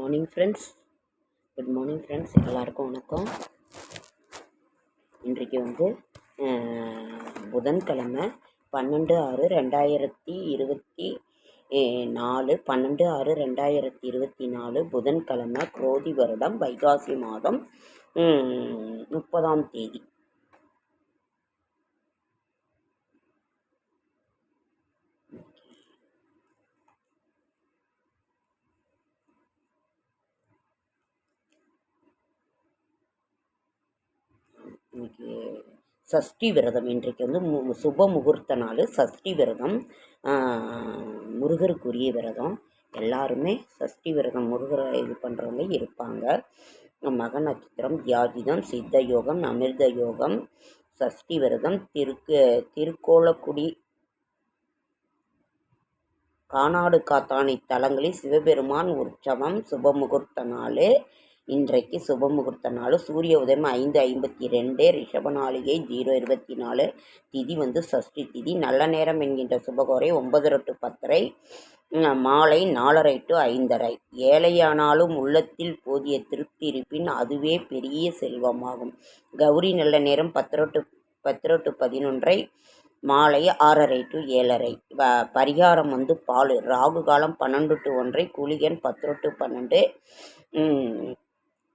Morning friends good morning friends எல்லாருக்கும் வணக்கம். இன்றைக்கு வந்து புதன்கிழமை பன்னெண்டு ஆறு ரெண்டாயிரத்தி இருபத்தி நாலு பன்னெண்டு ஆறு ரெண்டாயிரத்தி இருபத்தி நாலு புதன்கிழமை குரோதி வருடம் வைகாசி மாதம் முப்பதாம் தேதி. இன்னைக்கு சஷ்டி விரதம் இன்றைக்கு வந்து மு சுப முகூர்த்த நாள் சஷ்டி விரதம். முருகருக்குரிய விரதம். எல்லாருமே சஷ்டி விரதம் முருகரை இது பண்ணுறவங்க இருப்பாங்க. மக நட்சத்திரம் தியாஜிதம் சித்த யோகம் அமிர்த யோகம் சஷ்டி விரதம். திருக்கு திருக்கோளக்குடி கானாடு காத்தானை தலங்களில் சிவபெருமான் உற்சவம் சுபமுகூர்த்த நாள். இன்றைக்கு சுபமுகூர்த்த நாள். சூரிய உதயம் ஐந்து ஐம்பத்தி ரெண்டு ரிஷப நாளிகை ஜீரோ இருபத்தி நாலு திதி வந்து சஷ்டி திதி. நல்ல நேரம் என்கின்ற சுபகோரை ஒன்பது டு பத்தரை. மாலை நாலரை டு ஐந்தரை. ஏழையானாலும் உள்ளத்தில் போதிய திருப்தி இருப்பின் அதுவே பெரிய செல்வமாகும். கௌரி நல்ல நேரம் பத்து டு டு பதினொன்றை. மாலை ஆறரை டு ஏழரை. வ பரிகாரம் வந்து பால். ராகு காலம் பன்னெண்டு டு ஒன்றை. குளிகன் பத்து டு பன்னெண்டு.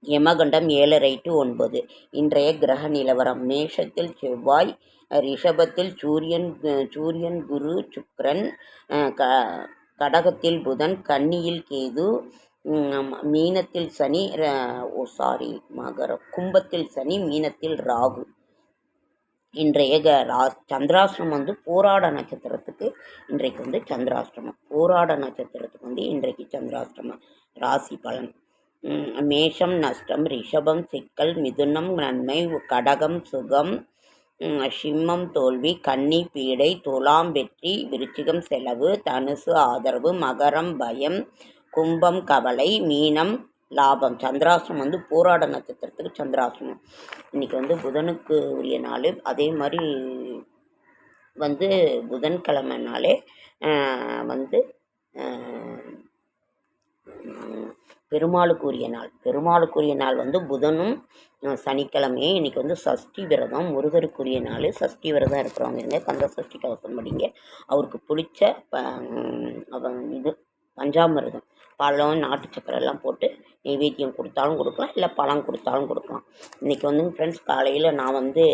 யமகண்டம் ஏழரை டு ஒன்பது. இன்றைய கிரக நிலவரம். மேஷத்தில் செவ்வாய் ரிஷபத்தில் சூரியன் சூரியன் குரு சுக்ரன் க கடகத்தில் புதன் கன்னியில் கேது மீனத்தில் சனி ர- ஓ சாரி மகரம் கும்பத்தில் சனி மீனத்தில் ராகு. இன்றைய க ரா சந்திராஷ்டிரம் வந்து போராட நட்சத்திரத்துக்கு இன்றைக்கு வந்து சந்திராஷ்டிரமம் போராட நட்சத்திரத்துக்கு வந்து இன்றைக்கு சந்திராஷ்டிரமம் ராசி பலன். மேஷம் நஷ்டம் ரிஷபம் சிக்கல் மிதுனம் நன்மை கடகம் சுகம் சிம்மம் தோல்வி கன்னி பீடை துலாம் வெற்றி விருச்சிகம் செலவு தனுசு ஆதரவு மகரம் பயம் கும்பம் கவலை மீனம் லாபம். சந்திராசனம் வந்து போராட நட்சத்திரத்துக்கு சந்திராசனம் இன்னைக்கு வந்து புதனுக்கு உரிய நாள். அதே மாதிரி வந்து புதன்கிழமைனாலே வந்து பெருமாளுக்குரிய நாள். பெருமாளுக்குரிய நாள் வந்து புதனும் சனிக்கிழமையே. சனிக்கிழமையும் இன்னைக்கு வந்து சஷ்டி விரதம். முருகருக்குரிய நாள். சஷ்டி விரதம் இருக்கிறவங்க இருங்க. கந்த சஷ்டி கவசம் படிங்க. அவருக்கு பிடிச்ச ப இது பஞ்சாமிரதம். பழம் நாட்டு சக்கரை எல்லாம் போட்டு நைவேத்தியம் கொடுத்தாலும் கொடுக்கலாம் இல்லை பழம் கொடுத்தாலும் கொடுக்கலாம். இன்றைக்கி வந்துங்க ஃப்ரெண்ட்ஸ் காலையில் நான் வந்து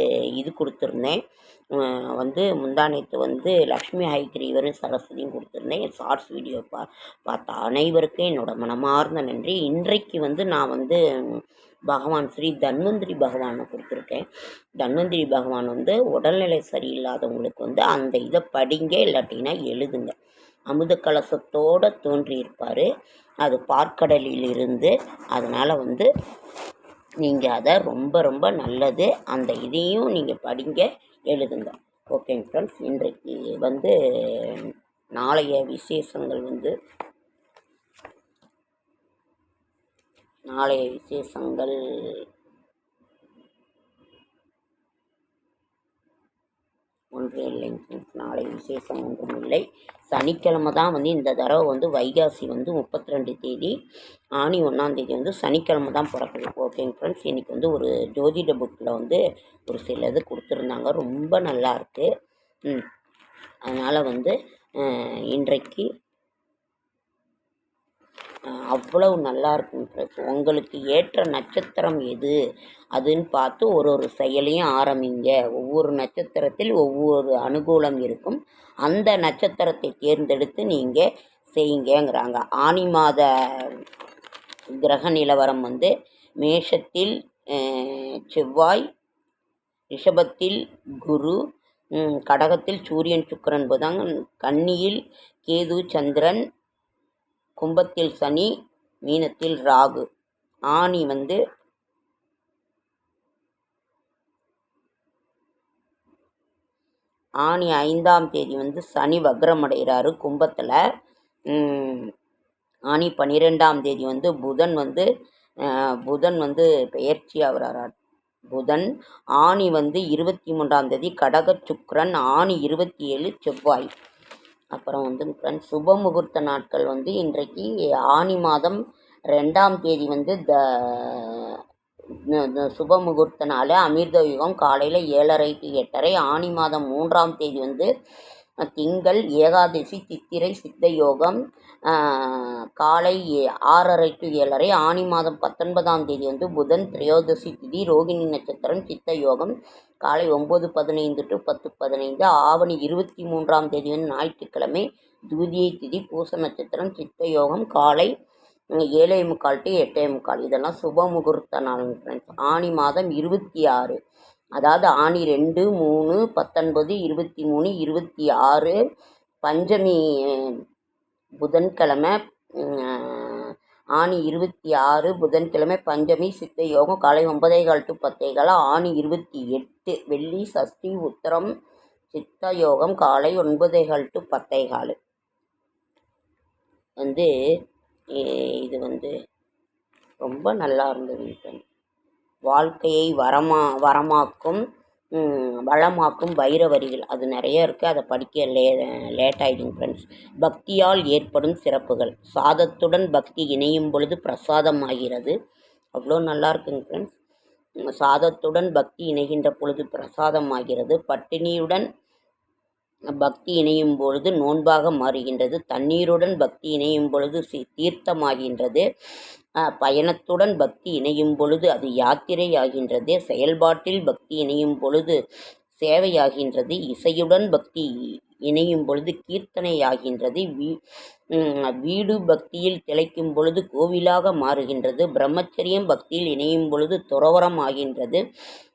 இது கொடுத்துருந்தேன். வந்து முந்தானேத்து வந்து லக்ஷ்மி ஹைக்ரீவரும் சரஸ்வதியும் கொடுத்துருந்தேன். என் ஷார்ட்ஸ் வீடியோ பா பார்த்த அனைவருக்கும் என்னோட மனமார்ந்த நன்றி. இன்றைக்கு வந்து நான் வந்து பகவான் ஸ்ரீ தன்வந்திரி பகவானை கொடுத்துருக்கேன். தன்வந்திரி பகவான் வந்து உடல்நிலை சரியில்லாதவங்களுக்கு வந்து அந்த இதை படிங்க இல்லாட்டினா எழுதுங்க. அமுத கலசத்தோடு தோன்றியிருப்பார். அது பார்க்கடலில் இருந்து அதனால் வந்து நீங்கள் அதை ரொம்ப ரொம்ப நல்லது. அந்த இதையும் நீங்கள் படிங்க எழுதுங்க. ஓகேங்க ஃப்ரெண்ட்ஸ் இன்றைக்கு வந்து நாளைய விசேஷங்கள் வந்து நாளைய விசேஷங்கள் ஒன்றும் இல்லைங்க நாளை விசேஷம் ஒன்றும் இல்லை. சனிக்கிழமை தான் வந்து இந்த தடவை வந்து வைகாசி வந்து முப்பத்தி ரெண்டு தேதி ஆனி ஒன்றாந்தேதி வந்து சனிக்கிழமை தான் பிறக்குது ஓகேங்க ஃப்ரெண்ட்ஸ் இன்றைக்கி வந்து ஒரு ஜோதிட புக்கில் வந்து ஒரு சில இது கொடுத்துருந்தாங்க. ரொம்ப நல்லா இருக்குது ம். அதனால் வந்து இன்றைக்கு அவ்வளவு நல்லா இருக்கும் உங்களுக்கு ஏற்ற நட்சத்திரம் எது? அதுன்னு பார்த்து ஒரு ஒரு செயலையும் ஆரம்பிங்க. ஒவ்வொரு நட்சத்திரத்தில் ஒவ்வொரு அனுகூலம் இருக்கும். அந்த நட்சத்திரத்தை தேர்ந்தெடுத்து நீங்கள் செய்யுங்கங்கிறாங்க. ஆனி மாத கிரக நிலவரம் வந்து மேஷத்தில் செவ்வாய் ரிஷபத்தில் குரு கடகத்தில் சூரியன் சுக்கரன் புதன் கன்னியில் கேது சந்திரன் கும்பத்தில் சனி மீனத்தில் ராகு. ஆனி வந்து ஆனி ஐந்தாம் தேதி வந்து சனி வக்ரமடைகிறாரு கும்பத்தில். ஆனி பன்னிரெண்டாம் தேதி வந்து புதன் வந்து புதன் வந்து பெயர்ச்சி ஆகிறார். புதன் ஆனி வந்து இருபத்தி மூன்றாம் தேதி கடக சுக்கரன் ஆனி இருபத்தி ஏழு செவ்வாய். அப்புறம் வந்து ஃப்ரெண்ட்ஸ் சுப முகூர்த்த நாட்கள் வந்து இன்றைக்கு ஆனி மாதம் ரெண்டாம் தேதி வந்து த சுப முகூர்த்த நாள் அமிர்த யுகம் காலையில் ஏழரை டு எட்டரை ஆனி மாதம் மூன்றாம் தேதி வந்து திங்கள் ஏகாதசி சித்திரை சித்த யோகம் காலை ஆறரை டு ஏழரை ஆனி மாதம் பத்தொன்பதாம் தேதி வந்து புதன் திரையோதசி திதி ரோகிணி நட்சத்திரம் சித்த யோகம் காலை ஒம்பது பதினைந்து டு பத்து பதினைந்து ஆவணி இருபத்தி மூன்றாம் தேதி வந்து ஞாயிற்றுக்கிழமை தூதியை திதி பூச நட்சத்திரம் சித்த யோகம் காலை ஏழே முக்கால் டு எட்டே முக்கால் இதெல்லாம் சுப முகூர்த்த நாள் ஃப்ரெண்ட்ஸ் ஆனி மாதம் இருபத்தி ஆறு. அதாவது ஆனி ரெண்டு மூணு பத்தொன்பது இருபத்தி மூணு இருபத்தி ஆறு பஞ்சமி புதன்கிழமை ஆணி ஆனி இருபத்தி ஆறு புதன்கிழமை பஞ்சமி சித்த யோகம் காலை ஒன்பதே கால் டு பத்தே கால ஆனி இருபத்தி எட்டு வெள்ளி சஷ்டி உத்திரம் சித்த யோகம் காலை ஒன்பதே கால் டு பத்தே கால். வந்து இது வந்து ரொம்ப நல்லா இருந்தது வாழ்க்கையை வரமா வரமாக்கும் வளமாக்கும் வைர வரிகள் அது நிறைய இருக்குது அதை படிக்க லே லேட் ஃப்ரெண்ட்ஸ் பக்தியால் ஏற்படும் சிறப்புகள். சாதத்துடன் பக்தி இணையும் பொழுது பிரசாதம் ஆகிறது அவ்வளோ நல்லா இருக்குங்க ஃப்ரெண்ட்ஸ் சாதத்துடன் பக்தி இணைகின்ற பொழுது பிரசாதம் ஆகிறது பட்டினியுடன் பக்தி இணையும் பொழுது நோன்பாக மாறுகின்றது. தண்ணீருடன் பக்தி இணையும் பொழுது சி- தீர்த்தமாகின்றது. பயணத்துடன் பக்தி இணையும் பொழுது அது யாத்திரை ஆகின்றது செயல்பாட்டில் பக்தி இணையும் பொழுது சேவையாகின்றது இசையுடன் பக்தி இணையும் பொழுது கீர்த்தனை ஆகின்றது வீ வீடு பக்தியில் திளைக்கும் பொழுது கோவிலாக மாறுகின்றது பிரம்மச்சரியம் பக்தியில் இணையும் பொழுது துறவரம் ஆகின்றது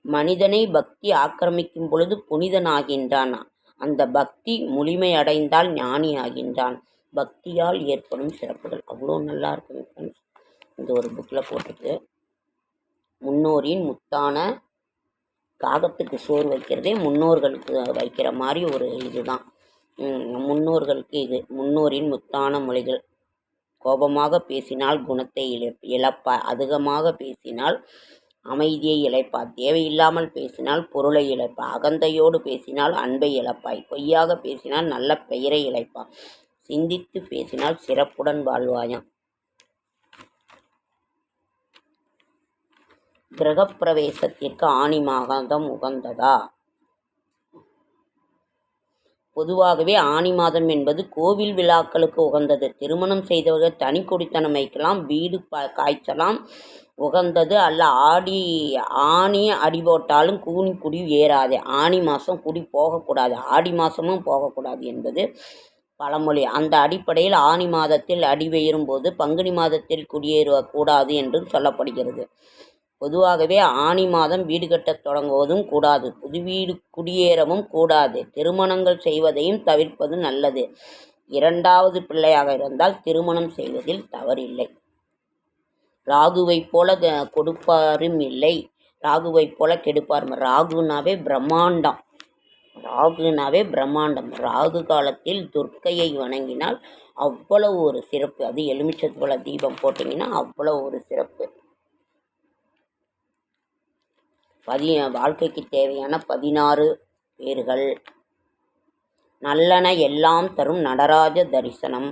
மனிதனை பக்தி ஆக்கிரமிக்கும் பொழுது புனிதனாகின்றான் அந்த பக்தி முழுமையடைந்தால் ஞானி ஆகின்றான் பக்தியால் ஏற்படும் சிறப்புகள். அவ்வளோ நல்லா இருக்கும் ஃப்ரெண்ட்ஸ் இந்த ஒரு புக்கில் போட்டிருக்கு முன்னோரின் முத்தான காகத்துக்கு சோறு வைக்கிறதே முன்னோர்களுக்கு வைக்கிற மாதிரி ஒரு இதுதான். முன்னோர்களுக்கு இது. முன்னோரின் முத்தான மொழிகள். கோபமாக பேசினால் குணத்தை இழ இழப்பா அதிகமாக பேசினால் அமைதியை இழப்பாய் தேவையில்லாமல் பேசினால் பொருளை இழப்பாய் அகந்தையோடு பேசினால் அன்பை இழப்பாய் பொய்யாக பேசினால் நல்ல பெயரை இழப்பாய் சிந்தித்து பேசினால் சிறப்புடன் வாழ்வாயாம். கிரகப்பிரவேசத்திற்கு ஆனி மாதம் உகந்ததா பொதுவாகவே ஆனி மாதம் என்பது கோவில் விழாக்களுக்கு உகந்தது. திருமணம் செய்தவர்கள் தனி குடித்தனம் வைக்கலாம் வீடு காய்ச்சலாம் உகந்தது அல்ல. ஆடி ஆணி அடி போட்டாலும் கூனி குடி ஏறாது. ஆனி மாதம் குடி போகக்கூடாது. ஆடி மாதமும் போகக்கூடாது என்பது பழமொழி. அந்த அடிப்படையில் ஆனி மாதத்தில் அடி போது பங்குனி மாதத்தில் குடியேறக்கூடாது என்று சொல்லப்படுகிறது. பொதுவாகவே ஆனி மாதம் வீடு கட்டத் தொடங்குவதும் கூடாது. புது வீடு குடியேறவும் கூடாது. திருமணங்கள் செய்வதையும் தவிர்ப்பது நல்லது. இரண்டாவது பிள்ளையாக இருந்தால் திருமணம் செய்வதில் தவறில்லை. ராகுவைப் போல க- கொடுப்பாரும் இல்லை. ராகுவைப் போல கெடுப்பாரும். ராகுனாவே பிரம்மாண்டம். ராகுனாவே பிரம்மாண்டம். ராகு காலத்தில் துர்க்கையை வணங்கினால் அவ்வளவு ஒரு சிறப்பு. அது எலுமிச்சம்பழ தீபம் போட்டிங்கன்னா அவ்வளவு ஒரு சிறப்பு. பதி வாழ்க்கைக்கு தேவையான பதினாறு பேர்கள். நல்லன எல்லாம் தரும் நடராஜ தரிசனம்.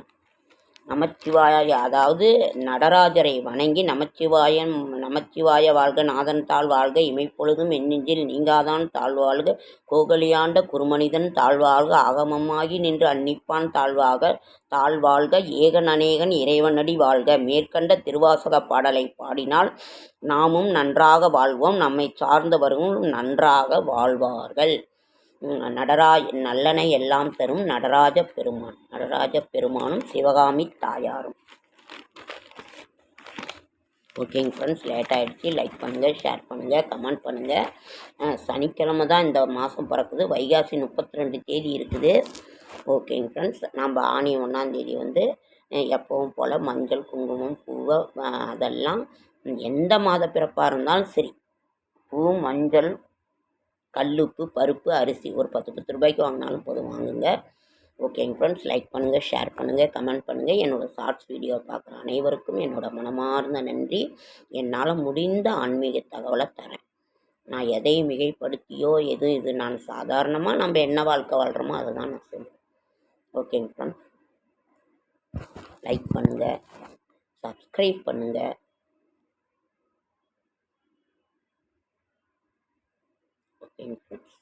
நமச்சிவாய அதாவது நடராஜரை வணங்கி நமச்சிவாயன் நமச்சிவாய வாழ்க நாதன் தாழ் வாழ்க இமைப்பொழுதும் எண்ணெஞ்சில் நீங்காதான் தாழ்வாழ்க கோகலியாண்ட குருமனிதன் தாழ்வாழ்க ஆகமமாகி நின்று அன்னிப்பான் தாழ்வாக தாழ்வாழ்க ஏகன் அநேகன் இறைவனடி வாழ்க மேற்கண்ட திருவாசக பாடலை பாடினால் நாமும் நன்றாக வாழ்வோம் நம்மை சார்ந்தவர்களும் நன்றாக வாழ்வார்கள். நடராஜ் நல்லனை எல்லாம் தரும் நடராஜ பெருமான். நடராஜ பெருமானும் சிவகாமி தாயாரும். ஓகேங்க ஃப்ரெண்ட்ஸ் லேட் ஆகிடுச்சு லைக் பண்ணுங்கள் ஷேர் பண்ணுங்கள் கமெண்ட் பண்ணுங்கள் சனிக்கிழமை தான் இந்த மாதம் பிறக்குது. வைகாசி முப்பத்தி ரெண்டு தேதி இருக்குது. ஓகேங்க ஃப்ரெண்ட்ஸ் நம்ம ஆணி ஒன்றாந்தேதி வந்து எப்பவும் போல் மஞ்சள் குங்குமம் பூவை அதெல்லாம் எந்த மாத பிறப்பாக இருந்தாலும் சரி பூ மஞ்சள் கல்லுப்பு பருப்பு அரிசி. ஒரு பத்து பத்து ரூபாய்க்கு வாங்கினாலும் போதும். வாங்குங்க. ஓகேங்க ஃப்ரெண்ட்ஸ் லைக் பண்ணுங்கள் ஷேர் பண்ணுங்கள் கமெண்ட் பண்ணுங்கள் என்னோடய ஷார்ட்ஸ் வீடியோ பார்க்குற அனைவருக்கும் என்னோடய மனமார்ந்த நன்றி. என்னால் முடிந்த ஆன்மீக தகவலை தரேன். நான் எதை மிகைப்படுத்தியோ எது இது நான் சாதாரணமாக நம்ம என்ன வாழ்க்கை வாழ்கிறோமோ அதை தான் நான் சொல்லுவேன் ஓகேங்க ஃப்ரெண்ட்ஸ் லைக் பண்ணுங்கள் சப்ஸ்கிரைப் பண்ணுங்கள் ஓகேங்க ஃப்ரெண்ட்ஸ்